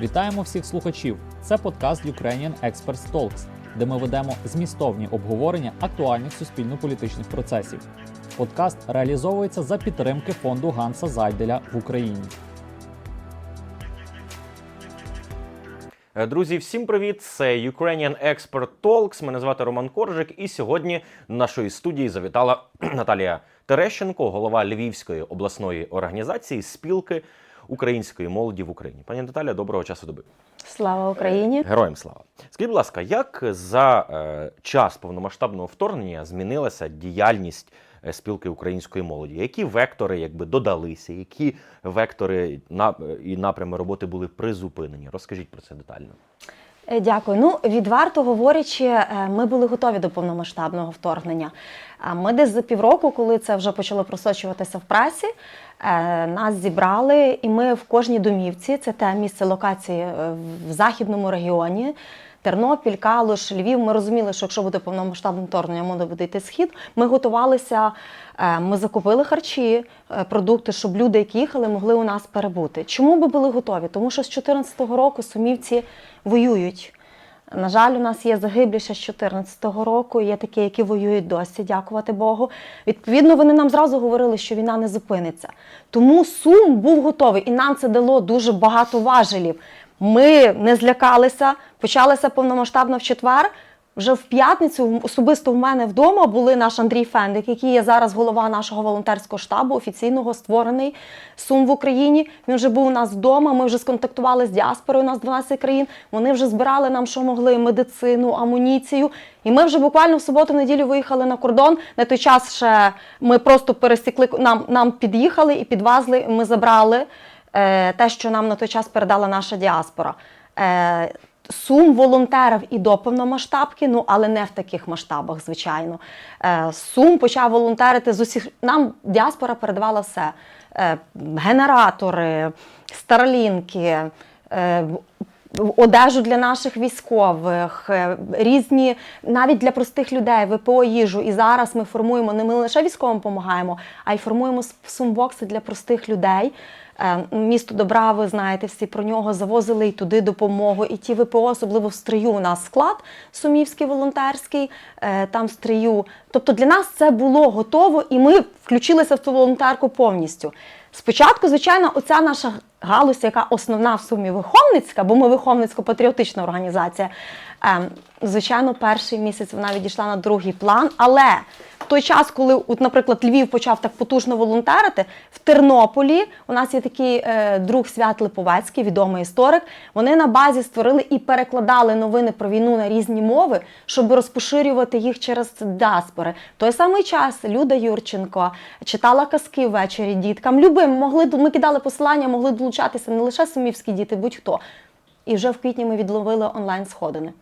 Вітаємо всіх слухачів! Це подкаст Ukrainian Experts Talks, де ми ведемо змістовні обговорення актуальних суспільно-політичних процесів. Подкаст реалізовується за підтримки фонду Ганса Зайделя в Україні. Е, Друзі, всім привіт! Це Ukrainian Expert Talks. Мене звати Роман Коржик, і сьогодні нашої студії завітала Наталія Терещенко, голова Львівської обласної організації спілки української молоді в Україні. Пані Наталя, доброго часу доби. Слава Україні! Героям слава! Скажіть, будь ласка, як за е, час повномасштабного вторгнення змінилася діяльність е, спілки української молоді? Які вектори якби додалися? Які вектори на, е, і напрями роботи були призупинені? Розкажіть про це детально. Е, Дякую. Ну, відверто говорячи, е, ми були готові до повномасштабного вторгнення. Ми десь за півроку, коли це вже почало просочуватися в пресі, е, нас зібрали, і ми в кожній домівці, це те місце локації в західному регіоні. Тернопіль, Калуш, Львів. Ми розуміли, що якщо буде повномасштабне вторгнення, може буде йти схід. Ми готувалися, е, ми закупили харчі, е, продукти, щоб люди, які їхали, могли у нас перебути. Чому ми були готові? Тому що з 2014 року сумівці воюють. На жаль, у нас є загиблі ще з 2014 року, є такі, які воюють досі, дякувати Богу. Відповідно, вони нам зразу говорили, що війна не зупиниться. Тому Сум був готовий, і нам це дало дуже багато важелів. Ми не злякалися, почалася повномасштабно в четвер. Вже в п'ятницю особисто в мене вдома були наш Андрій Фендик, який є зараз голова нашого волонтерського штабу, офіційного створений Сум в Україні. Він вже був у нас вдома. Ми вже сконтактували з діаспорою. У нас 12 країн. Вони вже збирали нам, що могли, медицину, амуніцію. І ми вже буквально в суботу, неділю виїхали на кордон. На той час ще ми просто пересікли нам, нам під'їхали і підвезли. Ми забрали те, що нам на той час передала наша діаспора. Е, Сум волонтерів і до повномасштабки, ну але не в таких масштабах, звичайно. Е, Сум почав волонтерити з усіх. Нам діаспора передавала все: Е, генератори, старлінки. Одежу для наших військових, е, різні навіть для простих людей, ВПО їжу. І зараз ми формуємо не ми лише військовим допомагаємо, а й формуємо сумбокси для простих людей. Е, Місто Добра, ви знаєте, всі про нього завозили і туди допомогу. І ті ВПО, особливо в стрию, у нас склад сумівський волонтерський, е, там стрию. Тобто для нас це було готово, і ми включилися в цю волонтерку повністю. Спочатку, звичайно, оця наша галузь, яка основна в сумі виховницька, бо ми виховницько-патріотична організація. ем, Звичайно, перший місяць вона відійшла на другий план. Але в той час, коли, от, наприклад, Львів почав так потужно волонтерити, в Тернополі у нас є такий е, друг Свят Липовецький, відомий історик. Вони на базі створили і перекладали новини про війну на різні мови, щоб розпоширювати їх через діаспори. В той самий час Люда Юрченко читала казки ввечері діткам. Любим могли ми кидали посилання, могли долучатися не лише сумівські діти, будь-хто. І вже в квітні ми відловили онлайн сходини.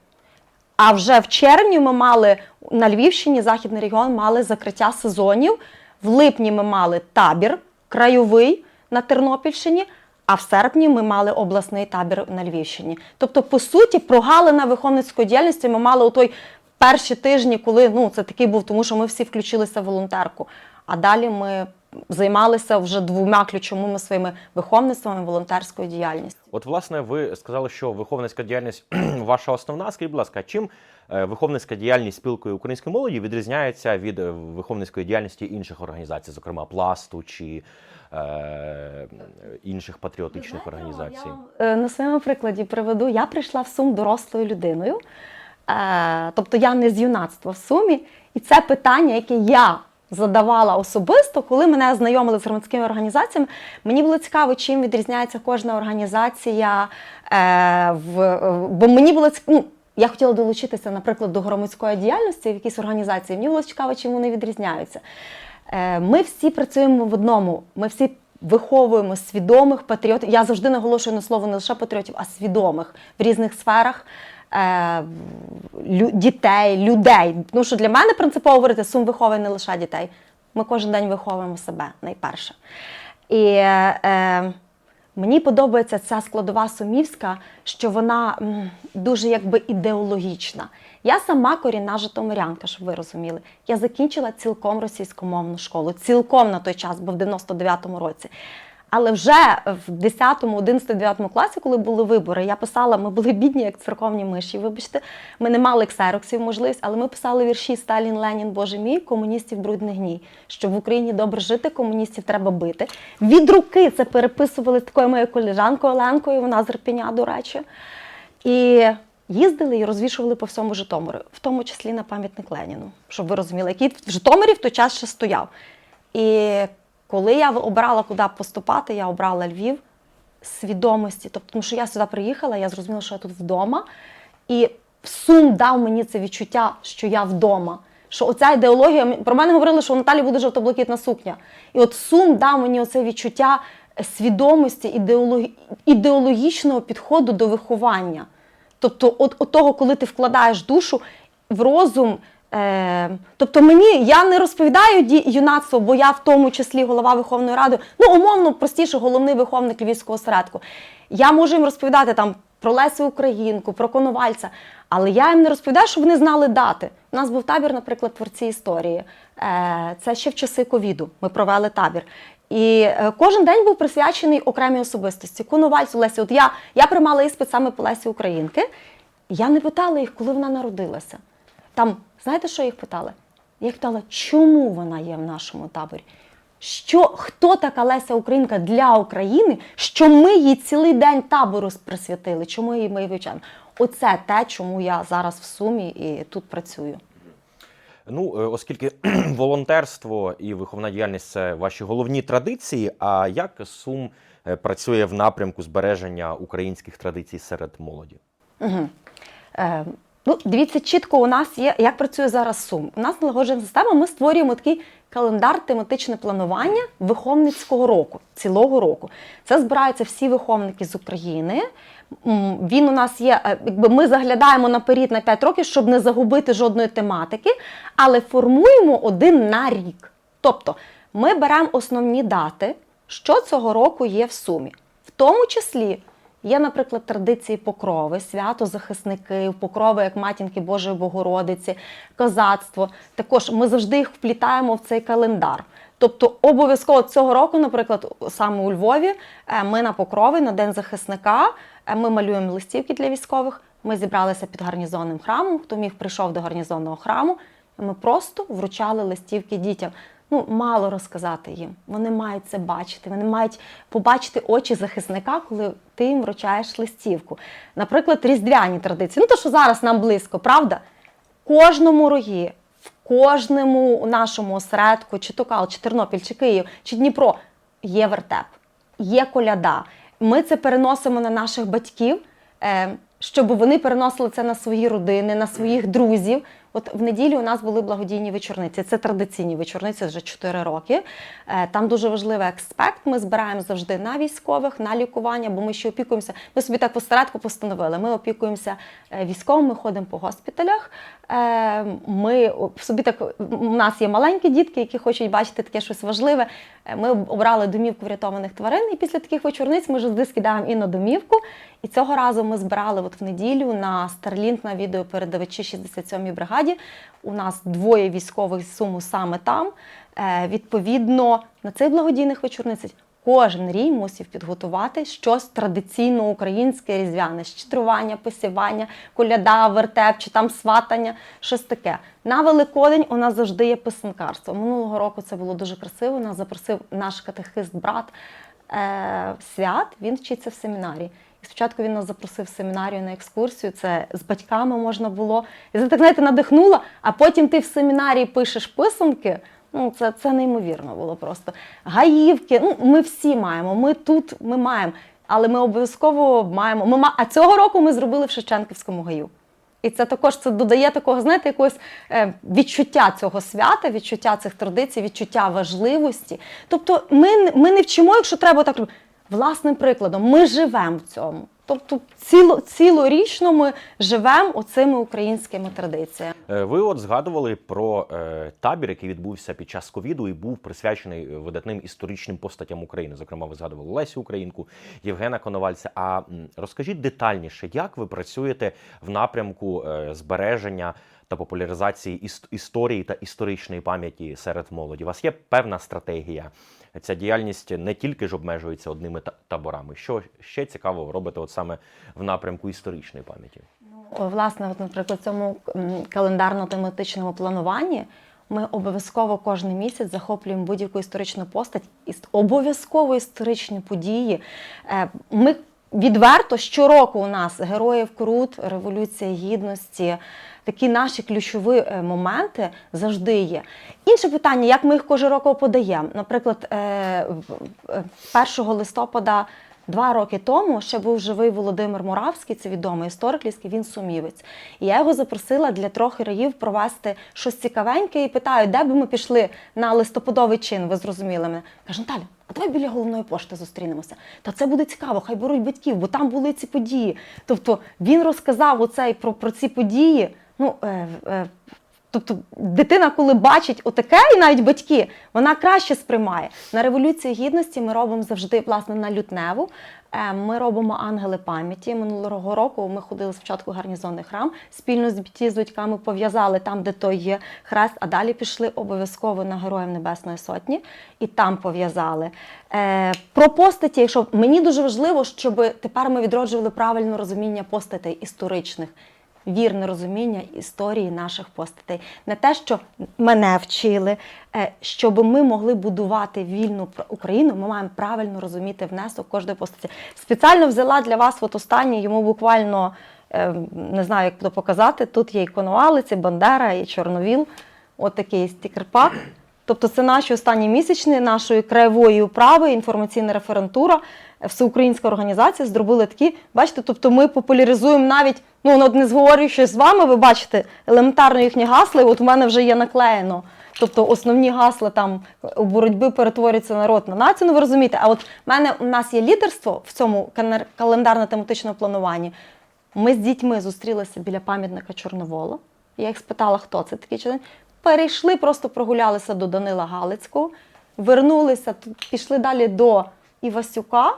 А вже в червні ми мали на Львівщині, Західний регіон, мали закриття сезонів. В липні ми мали табір крайовий на Тернопільщині, а в серпні ми мали обласний табір на Львівщині. Тобто, по суті, прогалина виховницької діяльності ми мали у той перші тижні, коли ну це такий був, тому що ми всі включилися в волонтерку. А далі ми займалися вже двома ключовими своїми виховництвами волонтерською діяльністю. От, власне, ви сказали, що виховницька діяльність ваша основна. Скажіть, будь ласка, чим е, виховницька діяльність спілкою української молоді відрізняється від е, виховницької діяльності інших організацій, зокрема пласту чи е, інших патріотичних організацій? Я е, на своєму прикладі приведу. Я прийшла в Сум дорослою людиною, е, тобто я не з юнацтва в Сумі, і це питання, яке я задавала особисто, коли мене знайомили з громадськими організаціями. Мені було цікаво, чим відрізняється кожна організація. Е, в, бо мені було. Ну, я хотіла долучитися, наприклад, до громадської діяльності в якійсь організації. Мені було цікаво, чим вони відрізняються. Е, Ми всі працюємо в одному. Ми всі виховуємо свідомих патріотів. Я завжди наголошую на слово не лише патріотів, а свідомих в різних сферах. Е, Дітей, людей. Тому що для мене принципово говорити, сум виховує не лише дітей. Ми кожен день виховуємо себе найперше. І е, мені подобається ця складова сумівська, що вона м, дуже якби ідеологічна. Я сама корінна житомирянка, щоб ви розуміли. Я закінчила цілком російськомовну школу, цілком на той час, бо в 99-му році. Але вже в 10, 11, 9 класі, коли були вибори, я писала, ми були бідні, як церковні миші. Вибачте, ми не мали ксероксів можливість, але ми писали вірші Сталін, Ленін, Боже мій, комуністів брудний гній. Щоб в Україні добре жити, комуністів треба бити. Від руки це переписували такою моєю колежанкою Оленкою, вона з Ірпеня, до речі. І їздили і розвішували по всьому Житомиру, в тому числі на пам'ятник Леніну, щоб ви розуміли, який в Житомирі в той час ще стояв. І коли я обрала, куди поступати, я обрала Львів свідомості. Тобто, тому що я сюди приїхала, я зрозуміла, що я тут вдома. І сум дав мені це відчуття, що я вдома. Що оця ідеологія, про мене говорили, що у Наталі буде жовто-блакитна сукня. І от сум дав мені оце відчуття свідомості, ідеологі... ідеологічного підходу до виховання. Тобто, от, от того, коли ти вкладаєш душу в розум. Е, тобто мені я не розповідаю юнацтво, бо я в тому числі голова Верховної Ради, ну умовно простіше, головний виховник Львівського осередку. Я можу їм розповідати там про Лесю Українку, про Коновальця, але я їм не розповідаю, щоб вони знали дати. У нас був табір, наприклад, творці історії. Е, це ще в часи ковіду. Ми провели табір. І е, кожен день був присвячений окремій особистості. Коновальцю Лесі. От я, я приймала іспит саме по Лесі Українки. Я не питала їх, коли вона народилася. Там, знаєте, що їх питала? Я їх питала, чому вона є в нашому таборі? Що, хто така Леся Українка для України, що ми їй цілий день табору присвятили? Чому її ми вивчаємо? Оце те, чому я зараз в сумі і тут працюю. Ну, е, оскільки волонтерство і виховна діяльність це ваші головні традиції. А як Сум е, працює в напрямку збереження українських традицій серед молоді? Угу. Е, ну, дивіться, чітко у нас є, як працює зараз Сум. У нас налагоджена система, ми створюємо такий календар тематичне планування виховницького року, цілого року. Це збираються всі виховники з України. Він у нас є, е, якби ми заглядаємо наперед на 5 років, щоб не загубити жодної тематики, але формуємо один на рік. Тобто ми беремо основні дати, що цього року є в сумі. В тому числі Є, наприклад, традиції покрови, свято захисників, покрови як матінки Божої Богородиці, козацтво. Також ми завжди їх вплітаємо в цей календар. Тобто, обов'язково цього року, наприклад, саме у Львові, е, ми на покрови на День захисника. е, Ми малюємо листівки для військових. Ми зібралися під гарнізонним храмом. Хто міг прийшов до гарнізонного храму, ми просто вручали листівки дітям. Ну, мало розказати їм. Вони мають це бачити. Вони мають побачити очі захисника, коли ти їм вручаєш листівку. Наприклад, різдвяні традиції. Ну, то, що зараз нам близько, правда? Кожному рогі, в кожному нашому осередку, чи Токал, чи Тернопіль, чи Київ, чи Дніпро є вертеп, є коляда. Ми це переносимо на наших батьків, е, щоб вони переносили це на свої родини, на своїх друзів. От в неділю у нас були благодійні вечорниці. Це традиційні вечорниці вже 4 роки. Е, Там дуже важливий аспект. Ми збираємо завжди на військових, на лікування, бо ми ще опікуємося. Ми собі так посередку постановили. Ми опікуємося е, військовими, ми ходимо по госпіталях. Е, Ми собі так у нас є маленькі дітки, які хочуть бачити таке щось важливе. Ми обрали домівку врятованих тварин, і після таких вечорниць ми завжди скидаємо і на домівку. І цього разу ми збирали от в неділю на Starlink на відеопередавачі 67-й бригаді. У нас двоє військових з суму саме там. Е, відповідно, на цих благодійних вечорницях кожен рій мусив підготувати щось традиційно українське, різдвяне, щедрування, посівання, коляда, вертеп чи там сватання, щось таке. На Великодень у нас завжди є писанкарство. Минулого року це було дуже красиво. Нас запросив наш катехист брат е, свят. Він вчиться в семінарії. Спочатку він нас запросив в семінарію на екскурсію. Це з батьками можна було. І це так знаєте, надихнуло. А потім ти в семінарії пишеш писанки. Ну, це, це неймовірно було просто. Гаївки. Ну, ми всі маємо. Ми тут ми маємо. Але ми обов'язково маємо. Ми. А цього року ми зробили в Шевченківському гаю. І це також це додає такого, знаєте, якогось е, відчуття цього свята, відчуття цих традицій, відчуття важливості. Тобто, ми, ми не вчимо, якщо треба так робити. Власним прикладом, ми живемо в цьому. Тобто ціло, цілорічно ми живемо оцими українськими традиціями. Е, Ви от згадували про е, табір, який відбувся під час ковіду і був присвячений е, видатним історичним постатям України. Зокрема, ви згадували Лесю Українку, Євгена Коновальця. А розкажіть детальніше, як ви працюєте в напрямку е, збереження та популяризації іс- історії та історичної пам'яті серед молоді. У вас є певна стратегія. Ця діяльність не тільки ж обмежується одними та- таборами. Що ще цікаво робите от саме в напрямку історичної пам'яті? О, Власне, от, наприклад, в цьому календарно-тематичному плануванні ми обов'язково кожен місяць захоплюємо будь-яку історичну постать, обов'язково історичні події. Е, Ми відверто щороку у нас героїв Крут, Революція Гідності. Такі наші ключові е, моменти завжди є. Інше питання, як ми їх кожен року подаємо. Наприклад, е, в- е, 1 листопада Два роки тому ще був живий Володимир Муравський, це відомий історик львівський, він сумівець. І я його запросила для трьох раїв провести щось цікавеньке і питаю, де би ми пішли на листопадовий чин, ви зрозуміли мене. Каже, Наталя, а давай біля головної пошти зустрінемося. Та це буде цікаво, хай беруть батьків, бо там були ці події. Тобто він розказав оцей про, про ці події. Ну, е, е, Тобто дитина, коли бачить отаке, і навіть батьки, вона краще сприймає. На Революції Гідності ми робимо завжди власне на лютневу. Е, Ми робимо ангели пам'яті. Минулого року ми ходили спочатку в гарнізонний храм, спільно з ті з батьками пов'язали там, де той є хрест, а далі пішли обов'язково на Героїв Небесної Сотні і там пов'язали. Е, Про постаті, якщо мені дуже важливо, щоб тепер ми відроджували правильне розуміння постатей історичних вірне розуміння історії наших постатей. Не те, що мене вчили, е, щоб ми могли будувати вільну Україну, ми маємо правильно розуміти внесок кожної постаті. Спеціально взяла для вас от останній, йому буквально е, не знаю, як буду показати. Тут є і Коновалиці, Бандера, і Чорновіл. От такий стікер-пак. Тобто це наші останні місячні нашої краєвої управи, інформаційна референтура, всеукраїнська організація зробили такі. Бачите, тобто ми популяризуємо навіть, ну от не зговорюючи з вами, ви бачите елементарно їхні гасла, і от у мене вже є наклеєно. Тобто основні гасла там у боротьбі перетворюється народ на націю. Ну ви розумієте, а от в мене у нас є лідерство в цьому календар- календарно-тематичному плануванні. Ми з дітьми зустрілися біля пам'ятника Чорновола. Я їх спитала, хто це такий чоловік. Перейшли, просто прогулялися до Данила Галицького, вернулися, пішли далі до Івасюка.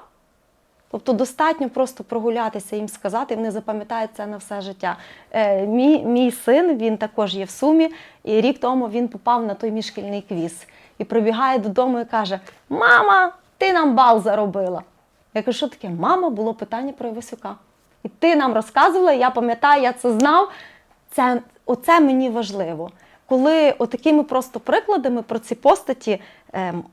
Тобто достатньо просто прогулятися, їм сказати, і вони запам'ятають це на все життя. Е, мій, мій син, він також є в сумі, і рік тому він попав на той мій шкільний квіз. І прибігає додому і каже: Мама, ти нам бал заробила. Я кажу, що таке? Мама, було питання про Івасюка. І ти нам розказувала, я пам'ятаю, я це знав. Це, оце мені важливо. Коли отакими просто прикладами про ці постаті, ем,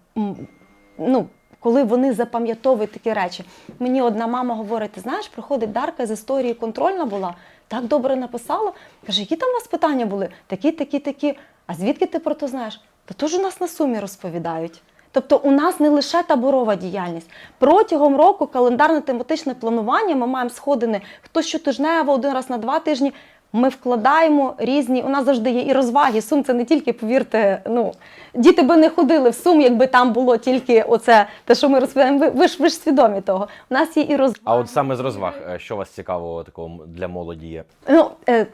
ну, коли вони запам'ятовують такі речі. Мені одна мама говорить: ти знаєш, приходить Дарка з історії контрольна була, так добре написала. Каже, які там у вас питання були? Такі, такі, такі. А звідки ти про то знаєш? Та то ж у нас на сумі розповідають. Тобто у нас не лише таборова діяльність. Протягом року календарно-тематичне планування ми маємо сходини хто щотижнево, один раз на два тижні. Ми вкладаємо різні. У нас завжди є і розваги. Сум це не тільки, повірте, ну діти би не ходили в сум, якби там було тільки оце, те, що ми розповідаємо. Ви, ви ж ви ж свідомі того. У нас є і розваги. А от саме з розваг, е, що вас цікавого такого для молоді є? Ну, е,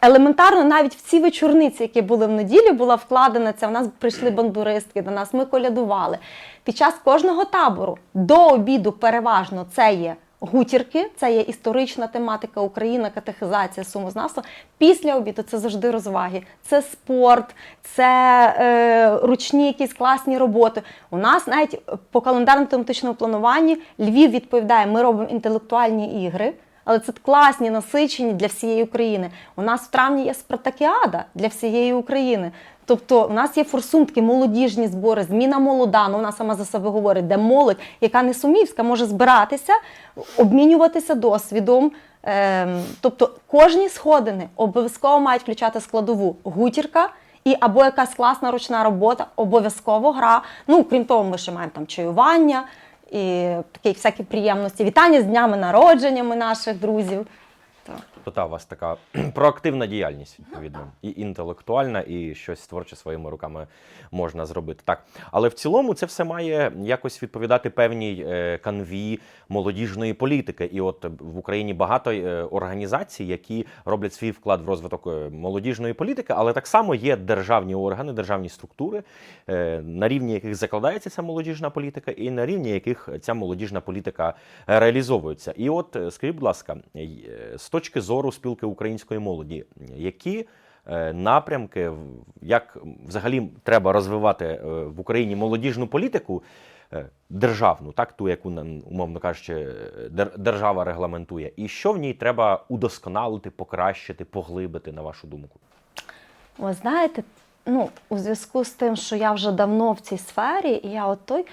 елементарно, навіть в ці вечорниці, які були в неділю, була вкладена ця. У нас прийшли бандуристки до нас, ми колядували. Під час кожного табору до обіду переважно це є. Гутірки, це є історична тематика Україна, катехизація, сумознавство. Після обіду це завжди розваги, це спорт, це е, ручні якісь класні роботи. У нас навіть по календарно-тематичному плануванні Львів відповідає, ми робимо інтелектуальні ігри. Але це класні, насичені для всієї України. У нас в травні є спартакіада для всієї України. Тобто у нас є форсунки, молодіжні збори, зміна молода. Ну вона сама за себе говорить, де молодь, яка не сумівська, може збиратися, обмінюватися досвідом. Ем, тобто кожні сходини обов'язково мають включати складову гутірка. І або якась класна ручна робота, обов'язково гра. Ну, крім того, ми ще маємо там чаювання і такі всякі приємності. Вітання з днями народженнями наших друзів. Так. Тобто у вас така проактивна діяльність, відповідно, і інтелектуальна, і щось творче своїми руками можна зробити. Так. Але в цілому це все має якось відповідати певній е, канві молодіжної політики. І от в Україні багато е, організацій, які роблять свій вклад в розвиток е, молодіжної політики, але так само є державні органи, державні структури, на рівні яких закладається ця молодіжна політика, і на рівні яких ця молодіжна політика реалізовується. І от скажіть, будь ласка, е, з точки зору спілки української молоді, які е, напрямки, як взагалі треба розвивати е, в Україні молодіжну політику е, державну, так ту, яку умовно кажучи, держава регламентує, і що в ній треба удосконалити, покращити, поглибити, на вашу думку? Ви знаєте, ну, у зв'язку з тим, що я вже давно в цій сфері, і я от той,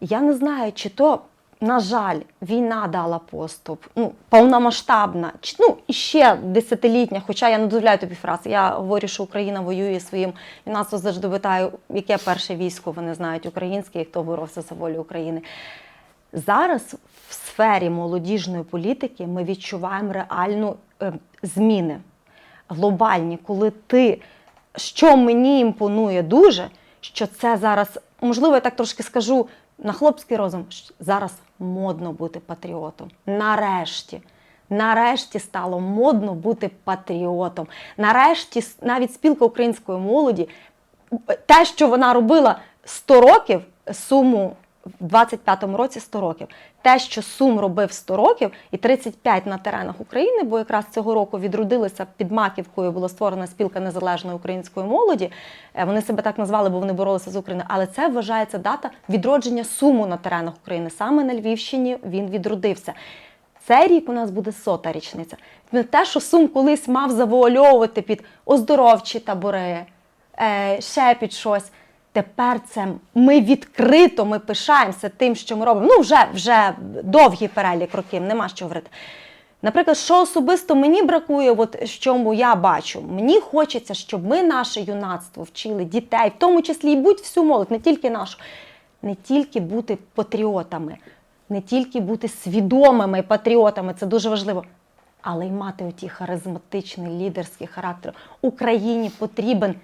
я не знаю, чи то, на жаль, війна дала поступ, ну, повномасштабна, ну, і ще десятилітня, хоча я не дозволяю тобі фраз. Я говорю, що Україна воює своїм, і нас завжди питаю, яке перше військо вони знають українське, і хто боровся за волю України. Зараз в сфері молодіжної політики ми відчуваємо реальну е, зміни глобальні, коли ти, що мені імпонує дуже, що це зараз, можливо, я так трошки скажу на хлопський розум, зараз модно бути патріотом. Нарешті. Нарешті стало модно бути патріотом. Нарешті навіть спілка української молоді, те, що вона робила 100 років, суму в 25-му році 100 років. Те, що Сум робив 100 років і 35 на теренах України, бо якраз цього року відродилися під Маківкою, була створена спілка незалежної української молоді. Е, Вони себе так назвали, бо вони боролися з Україною. Але це вважається дата відродження Суму на теренах України. Саме на Львівщині він відродився. Цей рік у нас буде сота річниця. Те, що Сум колись мав завуальовувати під оздоровчі табори, е, ще під щось. Тепер це ми відкрито, ми пишаємося тим, що ми робимо. Ну, вже, вже довгий перелік років, нема що говорити. Наприклад, що особисто мені бракує, от чому я бачу, мені хочеться, щоб ми наше юнацтво вчили дітей, в тому числі і будь-всю молодь, не тільки нашу, не тільки бути патріотами, не тільки бути свідомими патріотами, це дуже важливо, але й мати оті харизматичний лідерський характер. Україні потрібен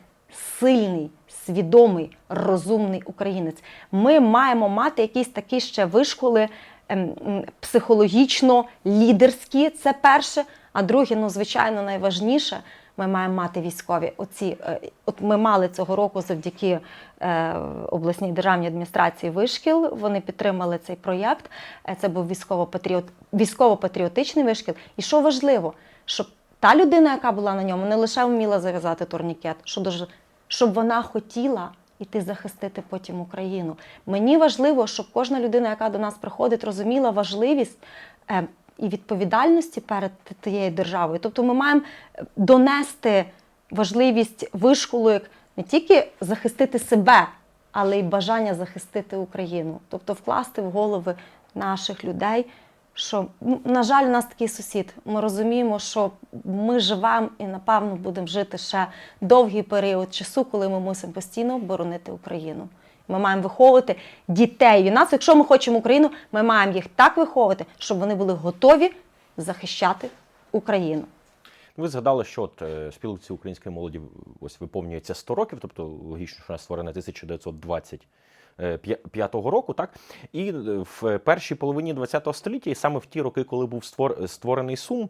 сильний, свідомий, розумний українець. Ми маємо мати якісь такі ще вишколи ем, психологічно лідерські. Це перше. А друге, ну звичайно, найважніше. Ми маємо мати військові. Оці, е, от ми мали цього року завдяки е, обласній державній адміністрації вишкіл. Вони підтримали цей проєкт. Е, Це був військово-патріот, військово-патріотичний вишкіл. І що важливо, щоб та людина, яка була на ньому, не лише вміла зав'язати турнікет, що дуже, щоб вона хотіла іти захистити потім Україну. Мені важливо, щоб кожна людина, яка до нас приходить, розуміла важливість. е, І відповідальності перед тією державою. Тобто ми маємо донести важливість вишколу як не тільки захистити себе, але й бажання захистити Україну. Тобто вкласти в голови наших людей, що, ну, на жаль, у нас такий сусід. Ми розуміємо, що ми живемо і, напевно, будемо жити ще довгий період часу, коли ми мусимо постійно боронити Україну. Ми маємо виховувати дітей. І нас, якщо ми хочемо Україну, ми маємо їх так виховувати, щоб вони були готові захищати Україну. Ви згадали, що от е, спілці української молоді ось виповнюється 100 років, тобто логічно, що вона створена 1925 року, так? І е, в першій половині ХХ століття, і саме в ті роки, коли був створений Сум,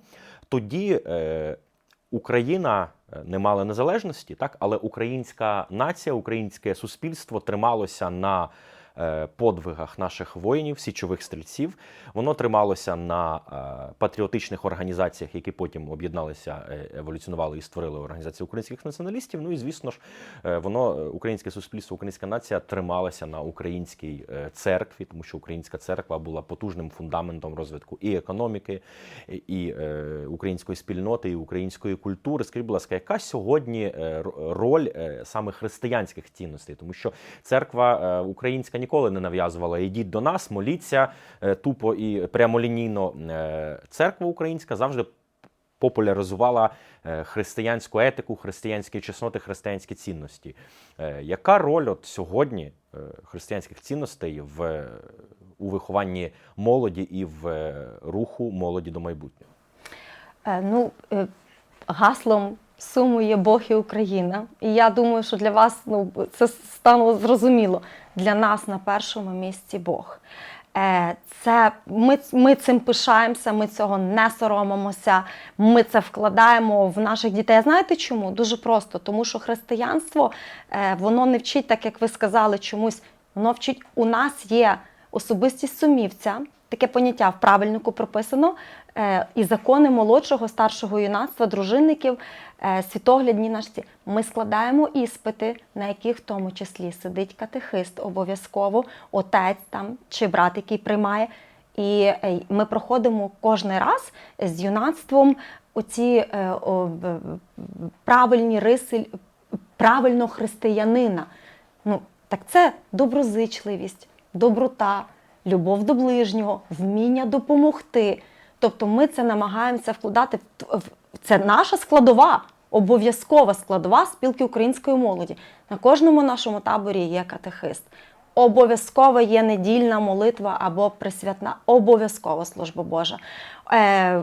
тоді е, Україна е, не мала незалежності, так? але українська нація, українське суспільство трималося на е, подвигах наших воїнів, січових стрільців. Воно трималося на е, патріотичних організаціях, які потім об'єдналися, е, еволюціонували і створили організацію українських націоналістів. Ну і звісно ж, е, воно е, українське суспільство, українська нація трималася на українській е, церкві, тому що українська церква була потужним фундаментом розвитку і економіки, і- е, української спільноти, і української культури. Скажіть, будь ласка, яка сьогодні е, роль е, саме християнських цінностей? Тому що церква е, українська ніколи не нав'язувала ідіть до нас, моліться е, тупо і прямолінійно. Е, Церква українська завжди популяризувала е, християнську етику, християнські чесноти, християнські цінності. Яка роль от сьогодні християнських цінностей в, у вихованні молоді і в руху молоді до майбутнього? Ну, гаслом Суму є Бог і Україна. І я думаю, що для вас ну, це стало зрозуміло. Для нас на першому місці Бог. Е, Це, ми, ми цим пишаємося, ми цього не соромимося, ми це вкладаємо в наших дітей. Знаєте чому? Дуже просто, тому що християнство е, воно не вчить, так як ви сказали, чомусь. Воно вчить, у нас є особистість сумівця, таке поняття в правильнику прописано. Е, і закони молодшого, старшого юнацтва, дружинників, е, світоглядні наші. Ми складаємо іспити, на яких в тому числі сидить катехист обов'язково, отець там чи брат, який приймає. І е, ми проходимо кожен раз з юнацтвом оці правильні риси правильно християнина. Ну, так це доброзичливість, доброта, любов до ближнього, вміння допомогти. Тобто ми це намагаємося вкладати в- це наша складова, обов'язкова складова спілки української молоді. На кожному нашому таборі є катехист. Обов'язково є недільна молитва або присвятна, обов'язкова служба Божа. Е,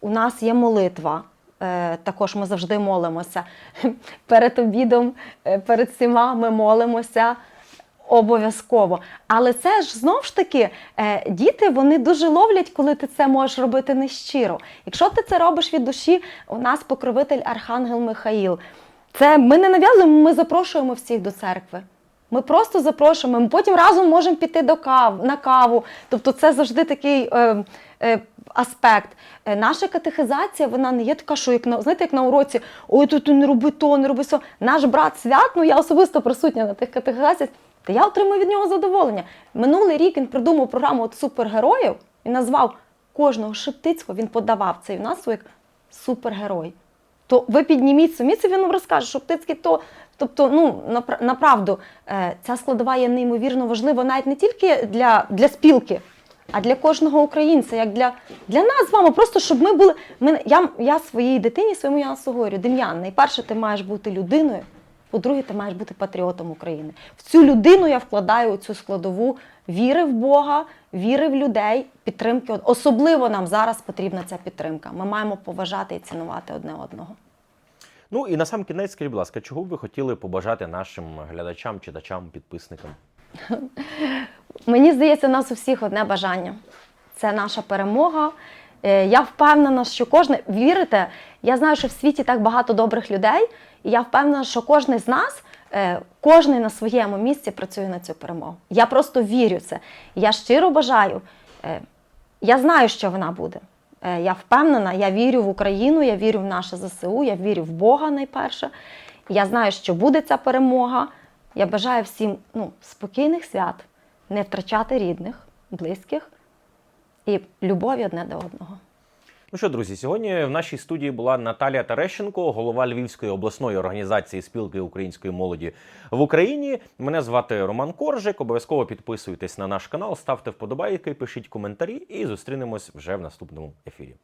у нас є молитва. Е, також ми завжди молимося. Перед обідом, е, перед всіма ми молимося обов'язково. Але це ж знов ж таки е, діти вони дуже ловлять, коли ти це можеш робити нещиро. Якщо ти це робиш від душі, у нас покровитель Архангел Михаїл. Це ми не нав'язуємо, ми запрошуємо всіх до церкви. Ми просто запрошуємо. Ми потім разом можемо піти до кав, на каву. Тобто, це завжди такий е, е, аспект. Е, наша катехизація, вона не є така, що як на знаєте, як на уроці, ой, тут не роби то, не роби so. Наш брат свят, ну я особисто присутня на тих катехизаціях, та я отримую від нього задоволення. Минулий рік він придумав програму от супергероїв і назвав кожного Шептицького, він подавав цей юнацтво як супергерой то ви підніміть самі, це він вам розкаже, що Птицький то. Тобто, ну напра- направду, е, ця складова є неймовірно важлива навіть не тільки для, для спілки, а для кожного українця, як для, для нас з вами. Просто щоб ми були. Ми, я, я своїй дитині, своєму ясу говорю, Дем'ян, найперше, ти маєш бути людиною, по-друге, ти маєш бути патріотом України. В цю людину я вкладаю цю складову віри в Бога, віри в людей, підтримки. Особливо нам зараз потрібна ця підтримка. Ми маємо поважати і цінувати одне одного. Ну і на сам кінець, скажіть, будь ласка, чого б ви хотіли побажати нашим глядачам, читачам, підписникам? Мені здається, у нас у всіх одне бажання. Це наша перемога. Е, Я впевнена, що кожне вірите, я знаю, що в світі так багато добрих людей, і я впевнена, що кожен з нас, е, кожен на своєму місці працює на цю перемогу. Я просто вірю в це. Я щиро бажаю. Е, Я знаю, що вона буде. Я впевнена, я вірю в Україну, я вірю в наше ЗСУ, я вірю в Бога найперше. Я знаю, що буде ця перемога. Я бажаю всім ну, спокійних свят, не втрачати рідних, близьких і любові одне до одного. Ну що, друзі, сьогодні в нашій студії була Наталія Терещенко, голова Львівської обласної організації спілки української молоді в Україні. Мене звати Роман Коржик. Обов'язково підписуйтесь на наш канал, ставте вподобайки, пишіть коментарі і зустрінемось вже в наступному ефірі.